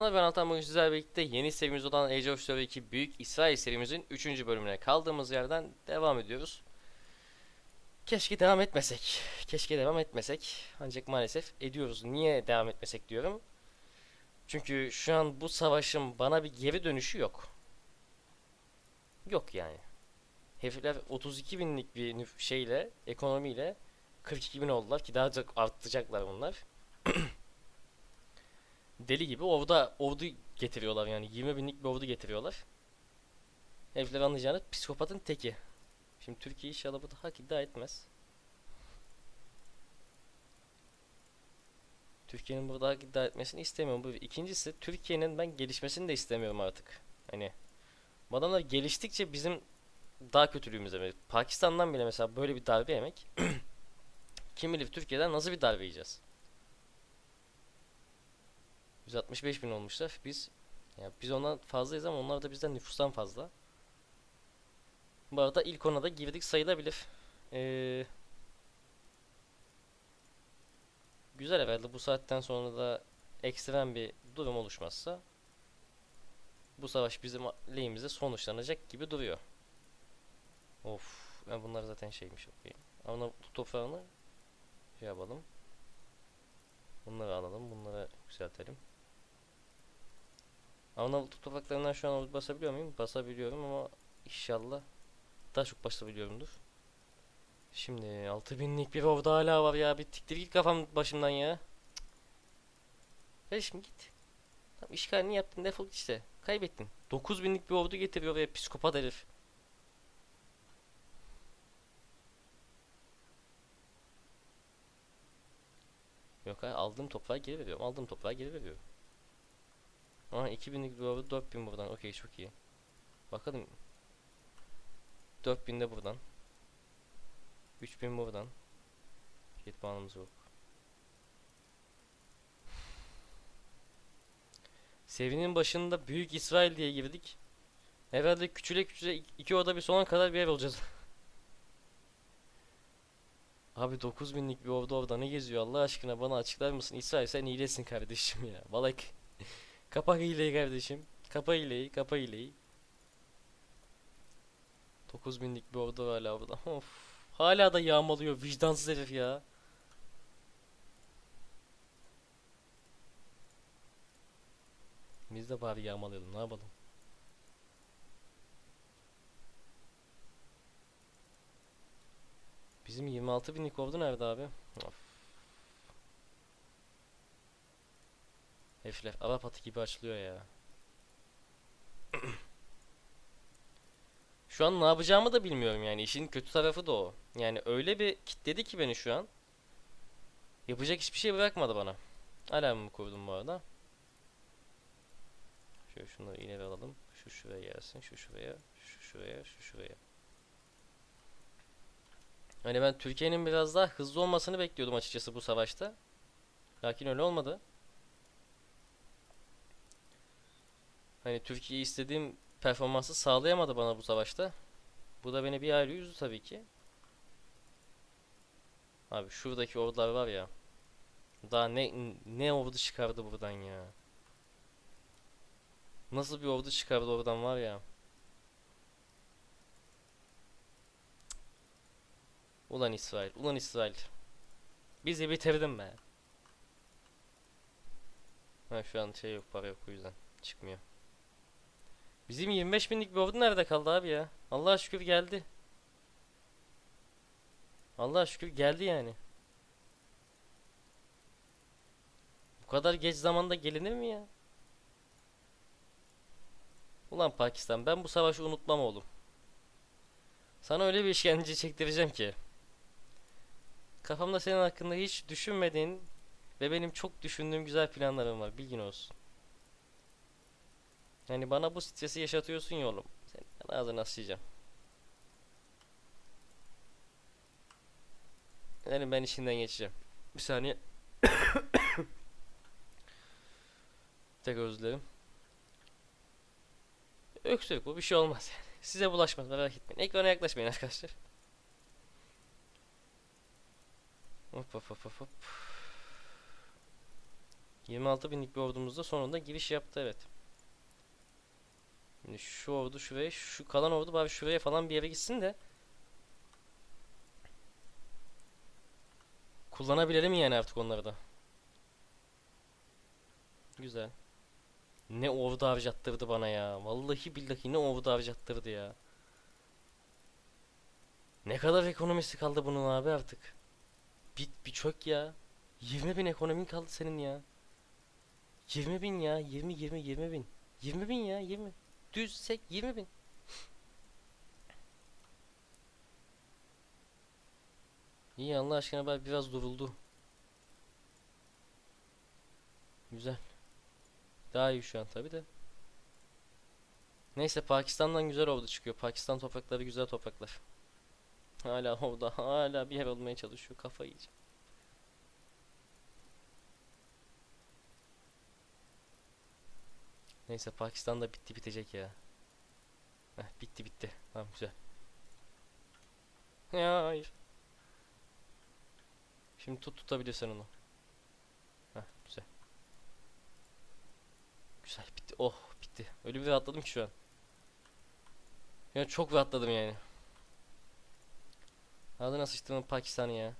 Ben Altan bugün sizlerle birlikte yeni serimiz olan Age of Story 2 Büyük İsrail serimizin 3. bölümüne kaldığımız yerden devam ediyoruz. Keşke devam etmesek. Keşke devam etmesek. Ancak maalesef ediyoruz. Niye devam etmesek diyorum. Çünkü şu an bu savaşın bana bir geri dönüşü yok. Yok yani. Herifler 32 binlik bir şeyle, ekonomiyle 42 bin oldular ki daha çok artacaklar bunlar. deli gibi orada ordu getiriyorlar yani 20 binlik bir ordu getiriyorlar. Herifler anlayacağınız psikopatın teki. Şimdi Türkiye inşallah bu da hak iddia etmez. Türkiye'nin burada hak iddia etmesini istemiyorum. Bu bir. İkincisi Türkiye'nin ben gelişmesini de istemiyorum artık. Hani bu adamlar geliştikçe bizim daha kötülüğümüze. Pakistan'dan bile mesela böyle bir darbe yemek kim bilir Türkiye'den nasıl bir darbe yiyeceğiz. 165 bin olmuşlar. Biz ya biz ondan fazlayız ama onlar da bizden nüfustan fazla. Bu arada ilk ona da girdik sayılabilir. Ee, güzel herhalde bu saatten sonra da ekstrem bir durum oluşmazsa bu savaş bizim lehimize sonuçlanacak gibi duruyor. Of, ben bunlar zaten şeymiş okuyayım. Bu toprağını şey yapalım. Bunları alalım, bunları yükseltelim. Arnavut topraklarından şu an basabiliyor muyum? Basabiliyorum ama inşallah daha çok basabiliyorumdur. Şimdi 6000'lik bir orada hala var ya. Bir tiktir git kafam başımdan ya. Kardeşim git. Tamam işgalini yaptın defol işte. Kaybettin. 9000'lik bir ordu getiriyor ve psikopat herif. Yok hayır aldığım toprağı geri veriyorum. Aldığım toprağı geri veriyorum. Aha 2000'lik bir ordu 4000 buradan. Okey çok iyi. Bakalım. 4000 de buradan. 3000 buradan. Jet puanımız yok. Serinin başında Büyük İsrail diye girdik. Herhalde küçüle küçüle ik- iki oda bir sona kadar bir ev olacağız. Abi 9000'lik bir ordu orada ne geziyor Allah aşkına bana açıklar mısın? İsrail sen iyilesin kardeşim ya. Vallahi k- kapa hileyi kardeşim. Kapa hileyi, kapa hileyi. 9000'lik bir ordu hala orada. Of. Hala da yağmalıyor vicdansız herif ya. Biz de bari yağmalayalım ne yapalım. Bizim 26 binlik ordu nerede abi? Of. Herifler Arap atı gibi açılıyor ya. Şu an ne yapacağımı da bilmiyorum yani. İşin kötü tarafı da o. Yani öyle bir kitledi ki beni şu an. Yapacak hiçbir şey bırakmadı bana. Alarmımı kurdum bu arada. Şöyle şunları ileri alalım. Şu şuraya gelsin. Şu şuraya. Şu şuraya. Şu şuraya. Hani ben Türkiye'nin biraz daha hızlı olmasını bekliyordum açıkçası bu savaşta. Lakin öyle olmadı. Hani Türkiye istediğim performansı sağlayamadı bana bu savaşta. Bu da beni bir ayrı üzdü tabii ki. Abi şuradaki ordular var ya. Daha ne ne ordu çıkardı buradan ya. Nasıl bir ordu çıkardı oradan var ya. Ulan İsrail, ulan İsrail. Bizi bitirdin be. Ha şu an şey yok, para yok o yüzden çıkmıyor. Bizim 25 binlik bir ordu nerede kaldı abi ya? Allah'a şükür geldi. Allah'a şükür geldi yani. Bu kadar geç zamanda gelinir mi ya? Ulan Pakistan ben bu savaşı unutmam oğlum. Sana öyle bir işkence çektireceğim ki. Kafamda senin hakkında hiç düşünmediğin ve benim çok düşündüğüm güzel planlarım var. Bilgin olsun. Yani bana bu stresi yaşatıyorsun ya oğlum. Senin ağzını asacağım. Yani ben işinden geçeceğim. Bir saniye. Tek özür. Öksürük bu bir şey olmaz. Size bulaşmaz merak etmeyin. Ekrana yaklaşmayın arkadaşlar. Hop hop hop hop hop. 26 binlik bir ordumuz da sonunda giriş yaptı evet. Şimdi şu ordu şuraya, şu kalan ordu bari şuraya falan bir yere gitsin de kullanabilelim yani artık onları da. Güzel. Ne ordu harcattırdı bana ya. Vallahi billahi ne ordu harcattırdı ya. Ne kadar ekonomisi kaldı bunun abi artık. Bir, bir çök ya. 20 bin ekonomin kaldı senin ya. 20 bin ya. 20 20 20 bin. 20 bin ya 20. Düzsek 20 bin. İyi Allah aşkına bari biraz duruldu. Güzel. Daha iyi şu an tabi de. Neyse Pakistan'dan güzel ordu çıkıyor. Pakistan toprakları güzel topraklar. Hala orada hala bir yer olmaya çalışıyor. Kafayı yiyeceğim. Neyse Pakistan da bitti bitecek ya. Heh, bitti bitti. Tamam güzel. Ya hayır. Şimdi tut tutabilirsen onu. Heh, güzel. Güzel bitti. Oh bitti. Öyle bir rahatladım ki şu an. Ya çok rahatladım yani. Ağzına sıçtığım Pakistan'ı ya.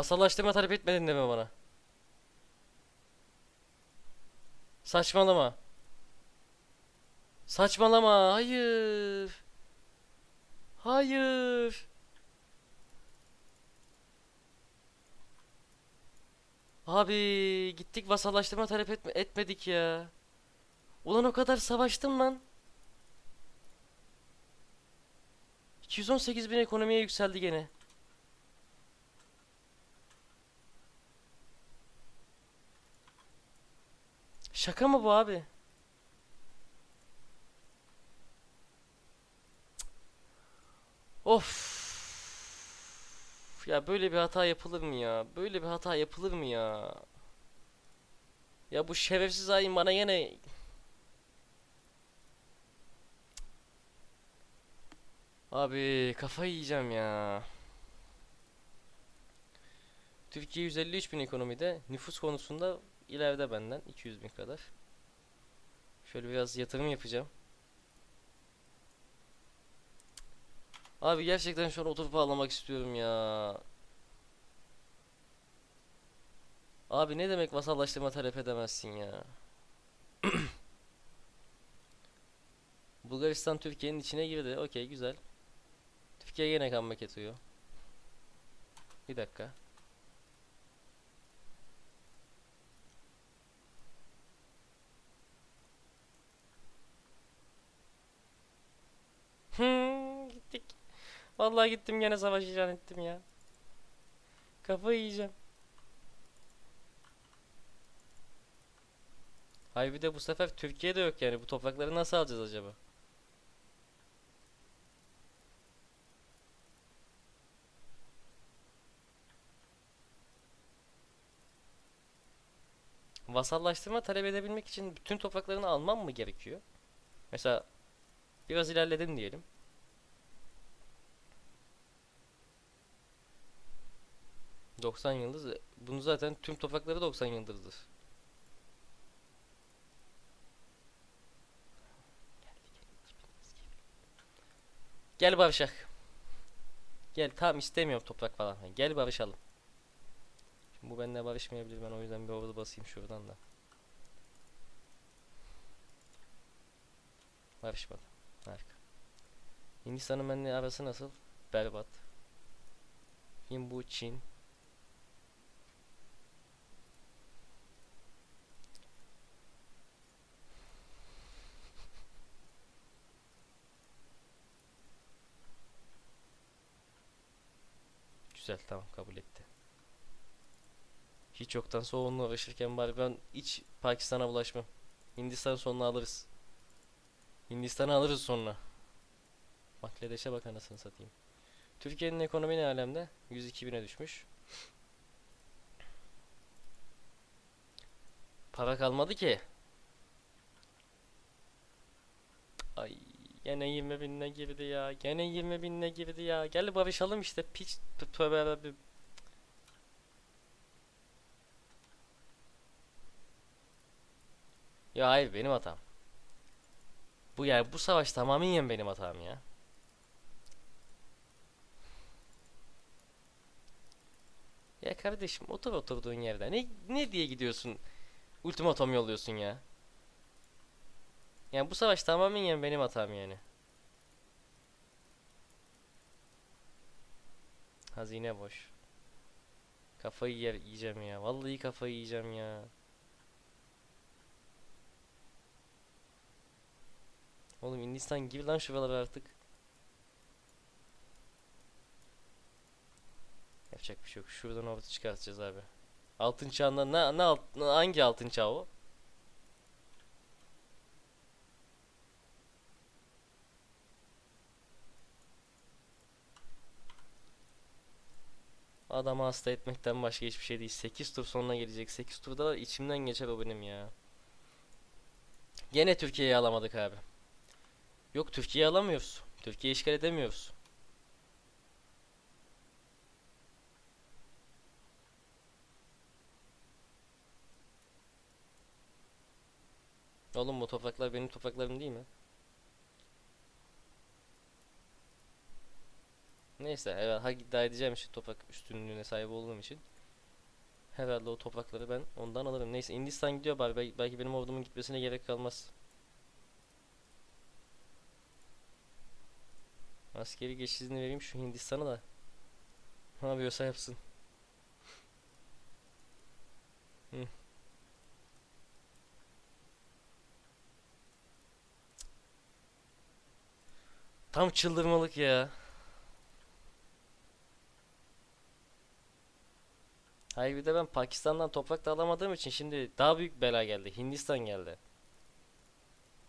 Vasallaştırma talep etmedin deme bana. Saçmalama. Saçmalama. Hayır. Hayır. Abi gittik vasallaştırma talep etme etmedik ya. Ulan o kadar savaştım lan. 218 bin ekonomiye yükseldi gene. Şaka mı bu abi? Of. Ya böyle bir hata yapılır mı ya? Böyle bir hata yapılır mı ya? Ya bu şerefsiz hain bana yine Abi kafayı yiyeceğim ya. Türkiye 153 bin ekonomide nüfus konusunda ileride benden 200 bin kadar. Şöyle biraz yatırım yapacağım. Abi gerçekten şu an oturup ağlamak istiyorum ya. Abi ne demek vasallaştırma talep edemezsin ya. Bulgaristan Türkiye'nin içine girdi. Okey güzel. Türkiye yine comeback atıyor. Bir dakika. Gittik. Vallahi gittim gene savaş ilan ettim ya. Kafayı yiyeceğim. Hayır bir de bu sefer Türkiye'de yok yani. Bu toprakları nasıl alacağız acaba? Vasallaştırma talep edebilmek için bütün topraklarını almam mı gerekiyor? Mesela biraz ilerledin diyelim. ...90 yıldız. Bunu zaten tüm toprakları 90 yıldızdır. Gel barışak. Gel tamam istemiyorum toprak falan. Gel barışalım. Şimdi bu benimle barışmayabilir ben o yüzden bir ordu basayım şuradan da. Barışmadı. Harika. Hindistan'ın benimle arası nasıl? Berbat. Şimdi bu Çin. Güzel tamam kabul etti. Hiç yoktan soğunla uğraşırken bari ben hiç Pakistan'a bulaşmam. Hindistan sonuna alırız. Hindistan'ı alırız sonra. Bangladeş'e bak anasını satayım. Türkiye'nin ekonomi ne alemde? 102 bine düşmüş. Para kalmadı ki. Ay Gene 20 binine girdi ya. Gene 20 binine girdi ya. Gel barışalım işte. Piç. tö- Tövbe. Ya hayır benim hatam. Bu ya bu savaş tamamen benim hatam ya. Ya kardeşim otur oturduğun yerde. Ne ne diye gidiyorsun? Ultimatom yolluyorsun ya. Yani bu savaş tamamen benim hatam yani. Hazine boş. Kafayı yer yiyeceğim ya. Vallahi kafayı yiyeceğim ya. Oğlum Hindistan gibi lan şuralara artık. Yapacak bir şey yok. Şuradan orta çıkartacağız abi. Altın çağında ne, ne alt, hangi altın çağı o? Adamı hasta etmekten başka hiçbir şey değil. 8 tur sonuna gelecek. 8 turda da içimden geçer o benim ya. Gene Türkiye'yi alamadık abi. Yok Türkiye'yi alamıyoruz. Türkiye'yi işgal edemiyoruz. Oğlum bu topraklar benim topraklarım değil mi? Neyse evet hak iddia edeceğim için toprak üstünlüğüne sahip olduğum için. Herhalde o toprakları ben ondan alırım. Neyse Hindistan gidiyor bari Bel- belki benim ordumun gitmesine gerek kalmaz. Askeri geçiş izni vereyim şu Hindistan'a da. Ne yapıyorsa yapsın. Hı. Tam çıldırmalık ya. Hayır bir de ben Pakistan'dan toprak da alamadığım için şimdi daha büyük bela geldi. Hindistan geldi.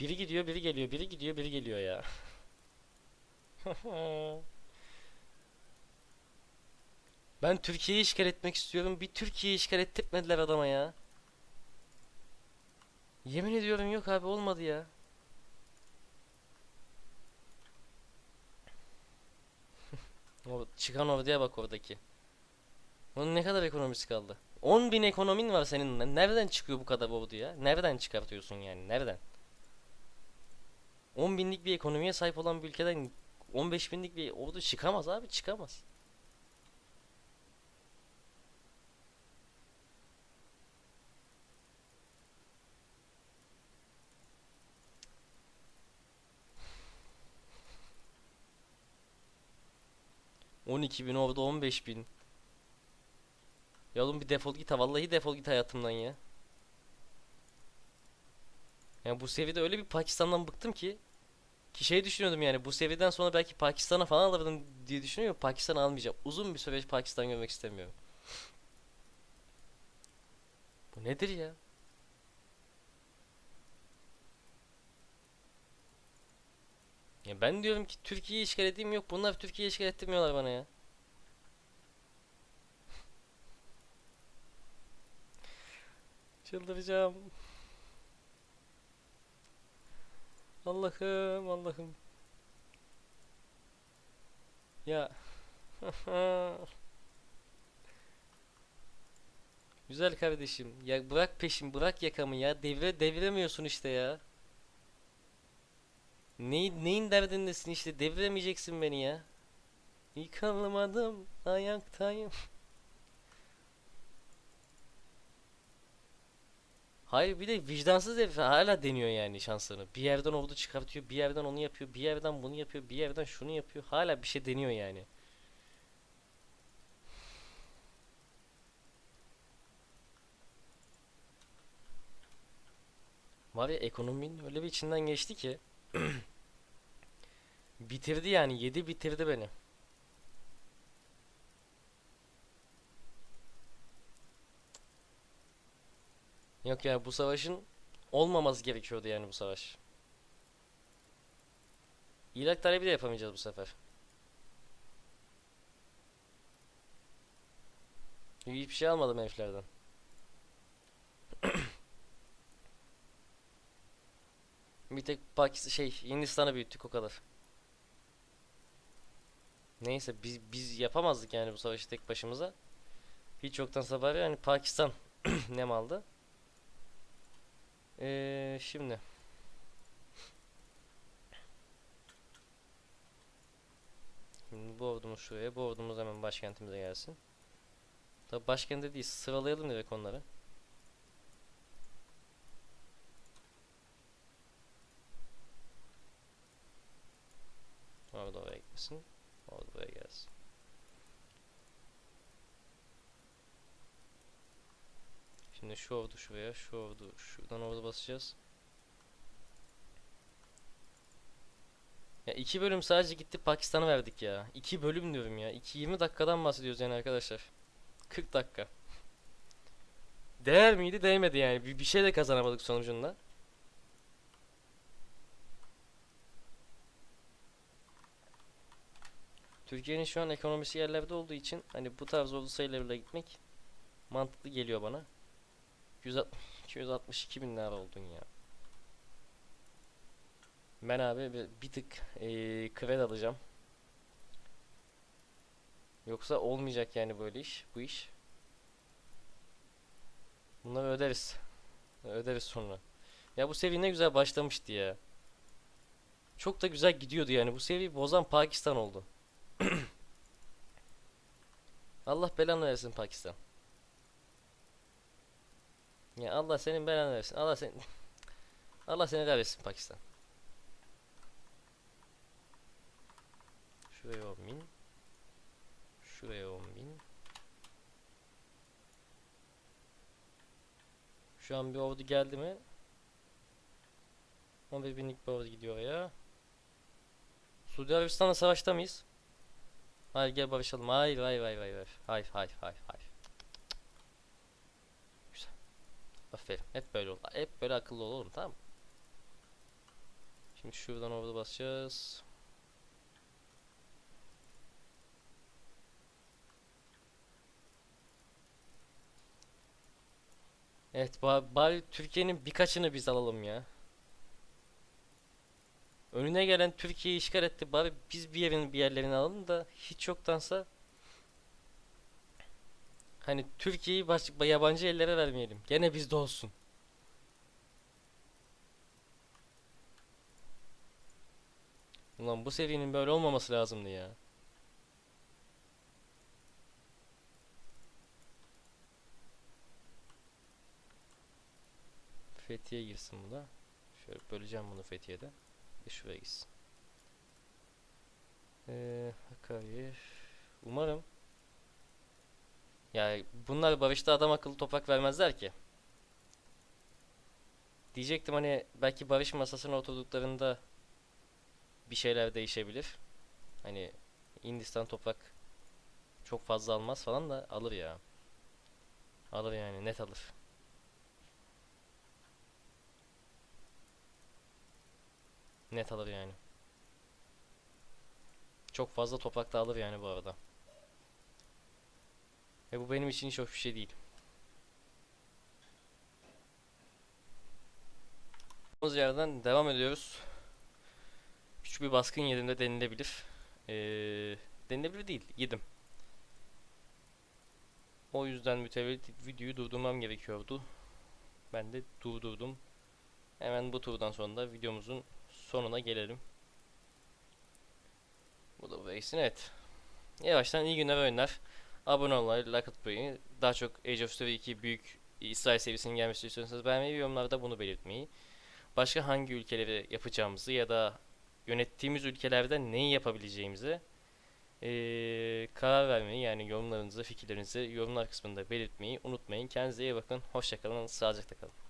Biri gidiyor, biri geliyor, biri gidiyor, biri geliyor ya. Ben Türkiye'yi işgal etmek istiyorum. Bir Türkiye'yi işgal ettirtmediler adama ya. Yemin ediyorum yok abi olmadı ya. O çıkan orduya bak oradaki. Onun ne kadar ekonomisi kaldı? 10 bin ekonomin var senin. Nereden çıkıyor bu kadar ordu ya? Nereden çıkartıyorsun yani? Nereden? 10 binlik bir ekonomiye sahip olan bir ülkeden 15 binlik bir ordu çıkamaz abi çıkamaz. On iki bin orada 15 bin. Ya oğlum bir defol git ha vallahi defol git hayatımdan ya. Yani bu seviyede öyle bir Pakistan'dan bıktım ki ki şey düşünüyordum yani bu seviyeden sonra belki Pakistan'a falan alırdım diye düşünüyorum. Pakistan almayacağım. Uzun bir süreç Pakistan görmek istemiyorum. Bu nedir ya? Ya ben diyorum ki Türkiye'yi işgal edeyim yok bunlar Türkiye'yi işgal ettirmiyorlar bana ya. Çıldıracağım. Allah'ım Allah'ım. Ya. Güzel kardeşim. Ya bırak peşim, bırak yakamı ya. Devre deviremiyorsun işte ya. Neyin, neyin derdindesin işte deviremeyeceksin beni ya. Yıkılmadım, ayaktayım. Hayır bir de vicdansız herif hala deniyor yani şanslarını. Bir yerden ordu çıkartıyor, bir yerden onu yapıyor, bir yerden bunu yapıyor, bir yerden şunu yapıyor. Hala bir şey deniyor yani. Var ya ekonominin öyle bir içinden geçti ki bitirdi yani yedi bitirdi beni. Yok ya bu savaşın olmaması gerekiyordu yani bu savaş. İlak talebi de yapamayacağız bu sefer. Hiçbir şey almadım heriflerden. Bir tek Pakistan şey Hindistan'ı büyüttük o kadar. Neyse biz biz yapamazdık yani bu savaşı tek başımıza. Hiç yoktan bari yani Pakistan nem aldı. Ee, şimdi Şimdi bu ordumuz şuraya, bu ordumuz hemen başkentimize gelsin. Tabi başkente değil, sıralayalım direkt onları. Orada oraya gitmesin. Orada buraya gelsin. Şimdi şu ordu şuraya, şu ordu şuradan orada basacağız. Ya iki bölüm sadece gitti Pakistan'a verdik ya. İki bölüm diyorum ya. 2 20 dakikadan bahsediyoruz yani arkadaşlar. 40 dakika. Değer miydi? Değmedi yani. Bir, bir şey de kazanamadık sonucunda. Türkiye'nin şu an ekonomisi yerlerde olduğu için hani bu tarz ordu sayılarıyla gitmek mantıklı geliyor bana. 160 262 bin lira oldun ya. Ben abi bir, bir tık eee kredi alacağım. Yoksa olmayacak yani böyle iş, bu iş. Bunları öderiz. Öderiz sonra. Ya bu seviye ne güzel başlamıştı ya. Çok da güzel gidiyordu yani. Bu seviyeyi bozan Pakistan oldu. Allah belanı versin Pakistan. Ya Allah senin belanı versin. Allah sen Allah seni kahretsin Pakistan. Şuraya 10 bin. Şuraya 10 bin. Şu an bir ordu geldi mi? 11 binlik bir ordu gidiyor ya. Suudi Arabistan'la savaşta mıyız? Hayır gel barışalım. Hayır hayır hayır hayır. Hayır hayır hayır hayır. Güzel. Aferin. Hep böyle ol. Hep böyle akıllı ol oğlum tamam mı? Şimdi şuradan orada basacağız. Evet ba- bari Türkiye'nin birkaçını biz alalım ya. Önüne gelen Türkiye'yi işgal etti. Bari biz bir yerin bir yerlerini alalım da hiç yoktansa hani Türkiye'yi başka yabancı ellere vermeyelim. Gene bizde olsun. Ulan bu seviyenin böyle olmaması lazımdı ya. Fethiye girsin bu da. Şöyle böleceğim bunu Fethiye'de. Ve şuraya gitsin. Ee, Hakkari. Umarım. Yani bunlar barışta adam akıllı toprak vermezler ki. Diyecektim hani belki barış masasına oturduklarında bir şeyler değişebilir. Hani Hindistan toprak çok fazla almaz falan da alır ya. Alır yani net alır. Net alır yani. Çok fazla toprak da alır yani bu arada. Ve bu benim için hiç hoş bir şey değil. Olduğumuz yerden devam ediyoruz. Küçük bir baskın yerinde denilebilir. Ee, denilebilir değil, yedim. O yüzden mütevellit videoyu durdurmam gerekiyordu. Ben de durdurdum. Hemen bu turdan sonra da videomuzun sonuna gelelim. Bu da Waze'in evet. Yavaştan iyi günler oyunlar. Abone olmayı, like atmayı, daha çok Age of Story 2 büyük İsrail seviyesinin gelmesini istiyorsanız beğenmeyi ve yorumlarda bunu belirtmeyi. Başka hangi ülkeleri yapacağımızı ya da yönettiğimiz ülkelerde neyi yapabileceğimizi ee, karar vermeyi yani yorumlarınızı, fikirlerinizi yorumlar kısmında belirtmeyi unutmayın. Kendinize iyi bakın. Hoşçakalın. Sağlıcakla kalın.